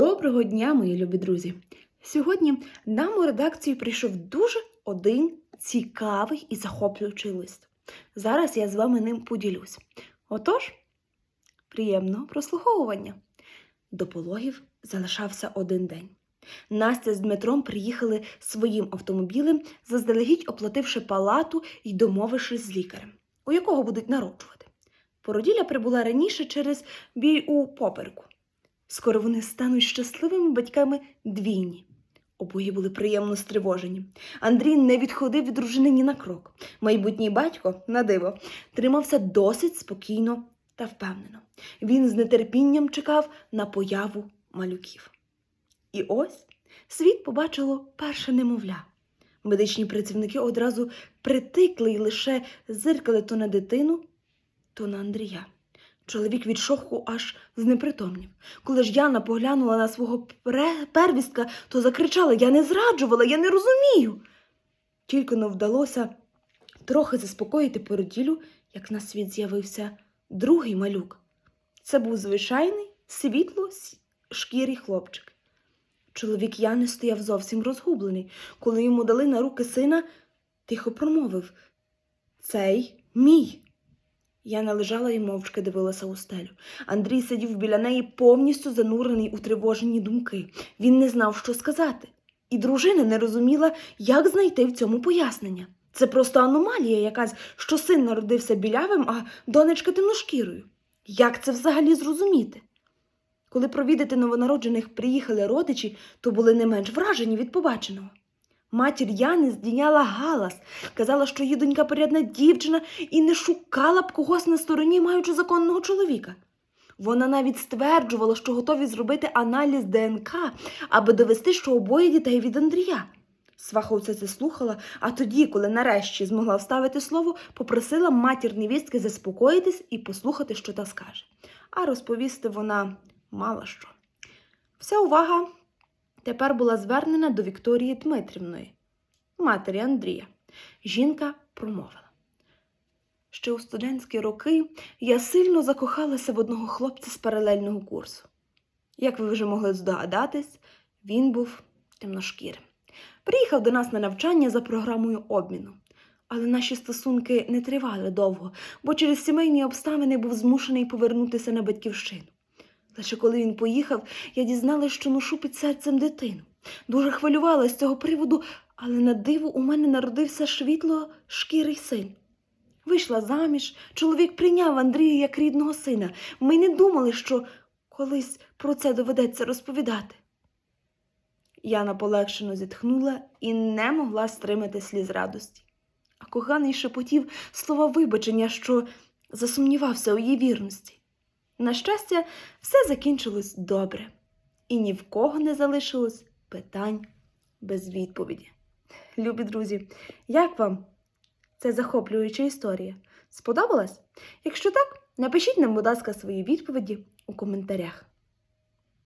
Доброго дня, мої любі друзі! Сьогодні нам у редакцію прийшов дуже один цікавий і захоплюючий лист. Зараз я з вами ним поділюсь. Отож, приємного прослуховування. До пологів залишався один день. Настя з Дмитром приїхали своїм автомобілем, заздалегідь оплативши палату і домовившись з лікарем, у якого будуть народжувати. Породілля прибула раніше через бій у попереку. Скоро вони стануть щасливими батьками двійні. Обоє були приємно стривожені. Андрій не відходив від дружини ні на крок. Майбутній батько, на диво, тримався досить спокійно та впевнено. Він з нетерпінням чекав на появу малюків. І ось світ побачило перше немовля. Медичні працівники одразу притикли й лише зиркали то на дитину, то на Андрія. Чоловік від шоку аж знепритомнів. Коли ж Яна поглянула на свого первістка, то закричала Я не зраджувала, я не розумію. Тільки не вдалося трохи заспокоїти породілю, як на світ з'явився другий малюк. Це був звичайний світло шкірий хлопчик. Чоловік Яни стояв зовсім розгублений. Коли йому дали на руки сина, тихо промовив Цей мій. Яна лежала і мовчки дивилася у стелю. Андрій сидів біля неї повністю занурений у тривожені думки. Він не знав, що сказати. І дружина не розуміла, як знайти в цьому пояснення. Це просто аномалія якась, що син народився білявим, а донечка темношкірою. Як це взагалі зрозуміти? Коли провідати новонароджених приїхали родичі, то були не менш вражені від побаченого. Матір Яни здійняла галас, казала, що її донька порядна дівчина і не шукала б когось на стороні, маючи законного чоловіка. Вона навіть стверджувала, що готові зробити аналіз ДНК, аби довести, що обоє дітей від Андрія. Сваха усе це слухала, а тоді, коли нарешті змогла вставити слово, попросила матір невістки заспокоїтись і послухати, що та скаже. А розповісти вона мала що. Вся увага тепер була звернена до Вікторії Дмитрівної, матері Андрія. Жінка промовила. Ще у студентські роки я сильно закохалася в одного хлопця з паралельного курсу. Як ви вже могли здогадатись, він був темношкірим. Приїхав до нас на навчання за програмою обміну. Але наші стосунки не тривали довго, бо через сімейні обставини був змушений повернутися на батьківщину. Лише коли він поїхав, я дізналась, що ношу під серцем дитину. Дуже хвилювалася з цього приводу, але на диво у мене народився швітло шкірий син. Вийшла заміж, чоловік прийняв Андрія як рідного сина. Ми не думали, що колись про це доведеться розповідати. Яна полегшено зітхнула і не могла стримати сліз радості. А коханий шепотів слова вибачення, що засумнівався у її вірності. На щастя, все закінчилось добре, і ні в кого не залишилось питань без відповіді. Любі друзі, як вам ця захоплююча історія? Сподобалась? Якщо так, напишіть нам, будь ласка, свої відповіді у коментарях.